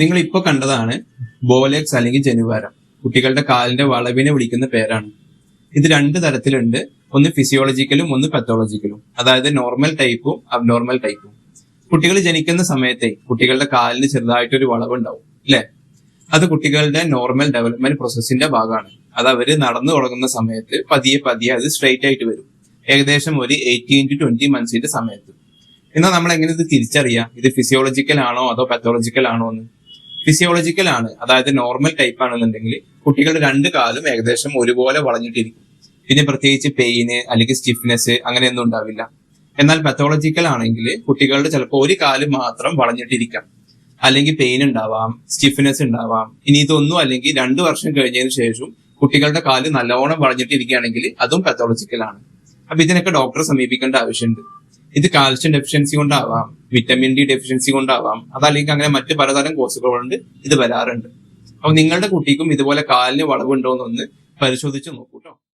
നിങ്ങൾ ഇപ്പൊ കണ്ടതാണ് ബോലെക്സ് അല്ലെങ്കിൽ ജനുവാരം. കുട്ടികളുടെ കാലിന്റെ വളവിനെ വിളിക്കുന്ന പേരാണ്. ഇത് രണ്ട് തരത്തിലുണ്ട്. ഒന്ന് ഫിസിയോളജിക്കലും ഒന്ന് പത്തോളജിക്കലും അതായത് നോർമൽ ടൈപ്പും അബ്നോർമൽ ടൈപ്പും കുട്ടികൾ ജനിക്കുന്ന സമയത്തെ കുട്ടികളുടെ കാലിന് ചെറുതായിട്ടൊരു വളവുണ്ടാവും അല്ലെ? അത് കുട്ടികളുടെ നോർമൽ ഡെവലപ്മെന്റ് പ്രോസസ്സിന്റെ ഭാഗമാണ്. അത് അവർ നടന്നു തുടങ്ങുന്ന സമയത്ത് പതിയെ പതിയെ അത് സ്ട്രെയിറ്റ് ആയിട്ട് വരും. ഏകദേശം ഒരു എയ്റ്റീൻ ടു ട്വന്റി മന്ത്സിന്റെ സമയത്ത്. എന്നാൽ നമ്മൾ എങ്ങനെ ഇത് തിരിച്ചറിയാം? ഇത് ഫിസിയോളജിക്കൽ ആണോ അതോ പത്തോളജിക്കൽ ആണോ എന്ന്? ഫിസിയോളജിക്കൽ ആണ്. അതായത് നോർമൽ ടൈപ്പ് ആണെന്നുണ്ടെങ്കിൽ കുട്ടികളുടെ രണ്ട് കാലും ഏകദേശം ഒരുപോലെ വളഞ്ഞിട്ടിരിക്കും. പിന്നെ പ്രത്യേകിച്ച് പെയിന് അല്ലെങ്കിൽ സ്റ്റിഫ്നെസ് അങ്ങനെയൊന്നും ഉണ്ടാവില്ല. എന്നാൽ പത്തോളജിക്കൽ ആണെങ്കിൽ കുട്ടികളുടെ ചിലപ്പോൾ ഒരു കാൽ മാത്രം വളഞ്ഞിട്ടിരിക്കാം. അല്ലെങ്കിൽ പെയിൻ ഉണ്ടാവാം സ്റ്റിഫ്നെസ് ഉണ്ടാവാം. ഇനി ഇതൊന്നും അല്ലെങ്കിൽ രണ്ടു വർഷം കഴിഞ്ഞതിന് ശേഷം കുട്ടികളുടെ കാൽ നല്ലോണം വളഞ്ഞിട്ടിരിക്കുകയാണെങ്കിൽ അതും പത്തോളജിക്കൽ ആണ്. അപ്പൊ ഇതിനൊക്കെ ഡോക്ടറെ സമീപിക്കേണ്ട ആവശ്യമുണ്ട്. ഇത് കാൽഷ്യം ഡെഫിഷ്യൻസി കൊണ്ടാവാം. വിറ്റമിൻ ഡി ഡെഫിഷ്യൻസി കൊണ്ടാവാം. അതല്ലെങ്കിൽ അങ്ങനെ മറ്റു പലതരം കോഴ്സുകൾ കൊണ്ട് ഇത് വരാറുണ്ട്. അപ്പൊ നിങ്ങളുടെ കുട്ടിക്കും ഇതുപോലെ കാലിന് വളവുണ്ടോ എന്നൊന്ന് പരിശോധിച്ച് നോക്കൂ.